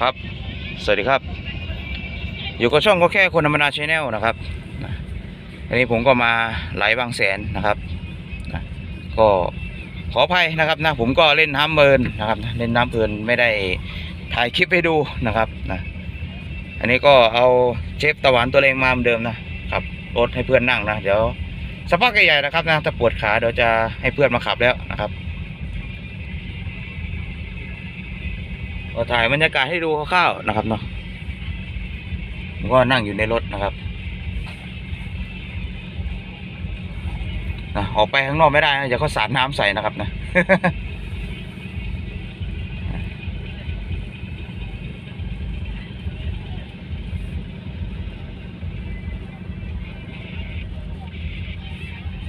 ครับ สวัสดีครับ อยู่กับช่องก็แค่คนธรรมดาชแนลนะครับอันนี้ผมก็มาไหลบางแสนนะครับ ก็ขออภัยนะครับนะผมก็เล่นน้ำเมินนะครับ เล่นน้ำเพลินไม่ได้ถ่ายคลิปให้ดูนะครับนะอันนี้ก็เอาเชฟตะวันตัวเองมาเหมือนเดิมนะครับรถให้เพื่อนนั่งนะ เดี๋ยวสักพักใหญ่ๆนะครับนะถ้าปวดขาเดี๋ยวจะให้เพื่อนมาขับแล้วนะครับ ก็ถ่ายบรรยากาศให้ดูคร่าวๆนะครับเนาะผมก็นั่งอยู่ในรถนะครับนะออกไปข้างนอกไม่ได้นะเดี๋ยวเขาสาดน้ำใส่นะครับนะ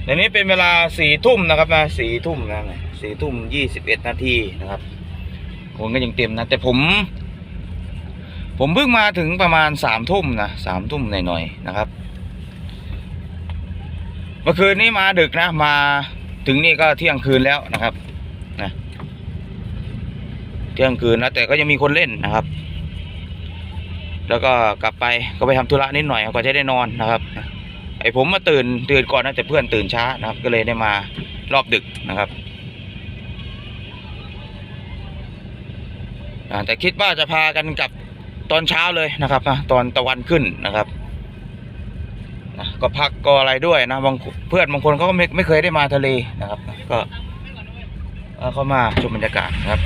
ในนี้เป็นเวลาสี่ทุ่มนะครับนะสี่ทุ่มนะสี่ทุ่มยี่สิบเอ็ดนาทีนะครับ คนก็ยังเต็มนะ แต่ผม ผมเพิ่งมาถึงประมาณสามทุ่มนะสามทุ่มหน่อยๆนะครับ เมื่อคืนนี้มาดึกนะ มาถึงนี่ก็เที่ยงคืนแล้วนะครับนะเที่ยงคืนนะแต่ก็ยังมีคนเล่นนะครับ แล้วก็กลับไปก็ไปทำธุระนิดหน่อยก็จะได้นอนนะครับไอผมมาตื่นตื่นก่อนนะแต่เพื่อนตื่นช้านะครับ ก็เลยได้มารอบดึกนะครับ แต่คิดว่าจะพากันกลับตอนเช้าเลยนะครับนะตอนตะวันขึ้นนะครับนะก็พักก็อะไรด้วยนะบางเพื่อนบางคนเขาก็ไม่ไม่เคยได้มาทะเลนะครับ ก็เข้ามาชมบรรยากาศนะครับ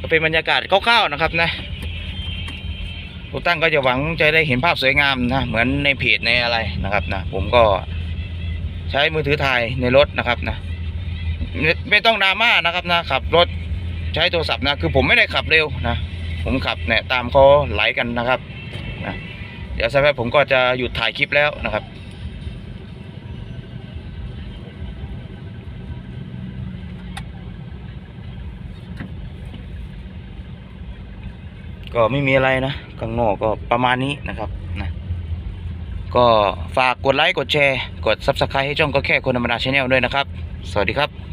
ก็เป็นบรรยากาศคร่าวๆนะครับนะ ทุกท่านก็จะหวังจะได้เห็นภาพสวยงามนะเหมือนในเพจในอะไรนะครับนะผมก็ใช้มือถือถ่ายในรถนะครับนะไม่ไม่ต้องดราม่านะครับนะขับรถใช้โทรศัพท์นะคือผมไม่ได้ขับเร็วนะผมขับเนี่ยตามเขาไหลกันนะครับนะเดี๋ยวสักพักผมก็จะหยุดถ่ายคลิปแล้วนะครับก็ไม่มีอะไรนะ ข้างนอกก็ประมาณนี้นะครับนะก็ฝากกดไลค์กดแชร์ กด Subscribe ให้ช่องก็แค่คนธรรมดาชาแนลด้วยนะครับ สวัสดีครับ